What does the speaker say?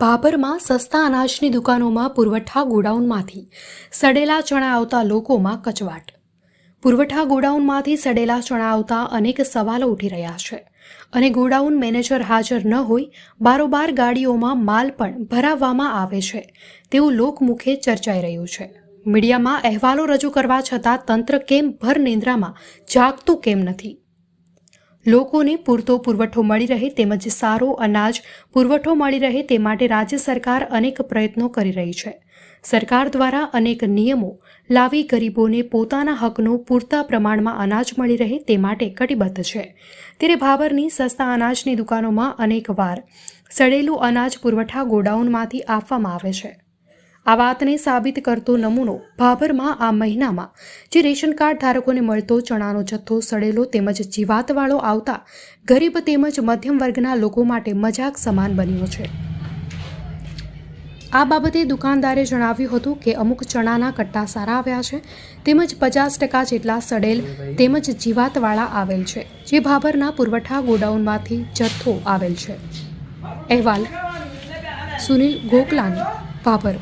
ભાભરમાં સસ્તા અનાજની દુકાનોમાં પુરવઠા ગોડાઉનમાંથી સડેલા ચણા આવતા લોકોમાં કચવાટ. પુરવઠા ગોડાઉનમાંથી સડેલા ચણા આવતા અનેક સવાલો ઉઠી રહ્યા છે અને ગોડાઉન મેનેજર હાજર ન હોય, બારોબાર ગાડીઓમાં માલ પણ ભરાવવામાં આવે છે તેવું લોકમુખે ચર્ચાઈ રહ્યું છે. મીડિયામાં અહેવાલો રજૂ કરવા છતાં તંત્ર કેમ ભર નિંદ્રામાં, જાગતું કેમ નથી? લોકોને પૂરતો પુરવઠો મળી રહે તેમજ સારો અનાજ પુરવઠો મળી રહે તે માટે રાજ્ય સરકાર અનેક પ્રયત્નો કરી રહી છે. સરકાર દ્વારા અનેક નિયમો લાવી ગરીબોને પોતાના હકનું પૂરતા પ્રમાણમાં અનાજ મળી રહે તે માટે કટિબદ્ધ છે. ત્યારે ભાવરની સસ્તા અનાજની દુકાનોમાં અનેકવાર સડેલું અનાજ પુરવઠા ગોડાઉનમાંથી આપવામાં આવે છે. આ વાતને સાબિત કરતો નમૂનો ભાભરમાં આ મહિનામાં જે રેશન કાર્ડ ધારકોને મળતો, ચણાનો જથ્થો, સડેલો તેમજ જીવાતવાળો આવતા ગરીબ તેમજ મધ્યમ વર્ગના લોકો માટે મજાક સમાન બન્યો છે. આ બાબતે દુકાનદારે જણાવ્યું હતું કે અમુક ચણાના કટ્ટા સારા આવ્યા છે, તેમજ પચાસ ટકા જેટલા સડેલ તેમજ જીવાતવાળા આવેલ છે, જે ભાભરના પુરવઠા ગોડાઉનમાંથી જથ્થો આવેલ છે. અહેવાલ સુનિલ ગોકલાની ભાભર.